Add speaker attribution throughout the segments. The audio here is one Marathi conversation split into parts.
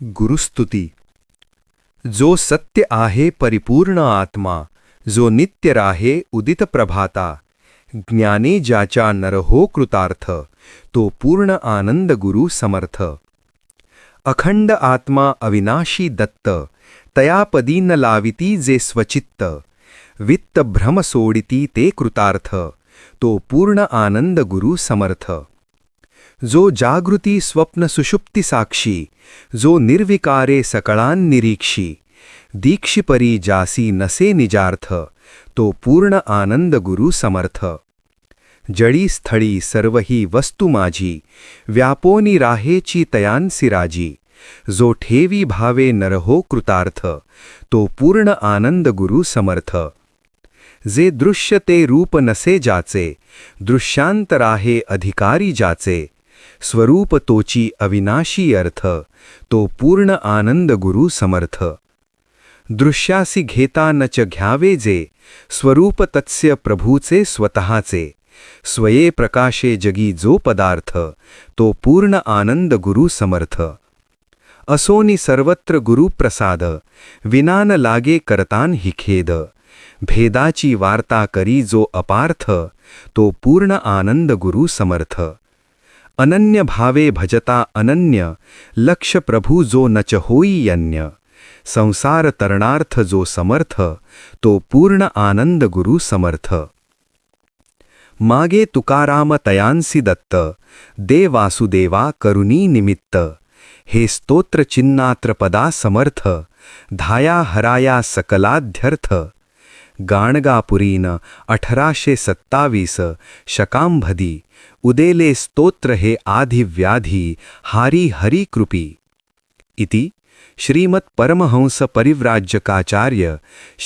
Speaker 1: गुरुस्तुती। जो सत्य आहे परिपूर्ण आत्मा जो नित्य राहे उदित प्रभाता ज्ञाने ज्याच्या नरहो कृतार्थ तो पूर्ण आनंद गुरु समर्थ। अखंड आत्मा अविनाशी दत्त तयापदी न लाविती जे स्वचित्त वित्त भ्रम सोडिती ते कृतार्थ तो पूर्ण आनंद गुरु समर्थ। जो जागृती स्वप्न सुषुप्ती साक्षी जो निर्विकारे सकळान निरीक्षी। दीक्षिपरी जासी नसे निजार्थ तो पूर्ण आनंद गुरु समर्थ। जडी स्थळी सर्व ही वस्तू माझी व्यापोनी राहेची तयांसिराजी जो ठेवी भावे नरहो कृतार्थ तो पूर्ण आनंद गुरु समर्थ। जे दृश्य ते रूप नसे जाचे दृश्यांत राहे अधिकारी जाचे स्वरूप तोची अविनाशी अर्थ तो पूर्ण आनंद गुरु समर्थ. दृश्यासी घेता न च घ्यावे जे स्वरूप तत्स्य प्रभूचे स्वतःचे स्वये प्रकाशे जगी जो पदार्थ तो पूर्ण आनंद गुरु समर्थ. असोनी सर्वत्र गुरु प्रसाद विनान लागे करतान हि खेद. भेदाची वार्ता करी जो अपार्थ तो पूर्ण आनंद गुरु समर्थ. अनन्य भावे भजता अनन्य लक्ष प्रभू जो नच होई यन्य। संसार तरणार्थ जो समर्थ तो पूर्ण आनंद गुरु समर्थ। मागे तुकाराम तयांसी दत्त दे वासुदेवा करुणी निमित्त। हे स्तोत्र चिन्नात्र पदा समर्थ धाया हराया सकलाध्यर्थ। गाणगापुरीन अठराशे सत्तावीस शकांभदी उदेले स्तोत्र हे आधिव्याधी हारी हरिकृपी इति श्रीमत्परमहंस परिव्राज्यकाचार्य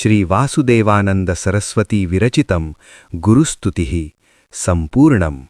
Speaker 1: श्री वासुदेवानंद सरस्वती विरचितं गुरुस्तुतिः सम्पूर्णम्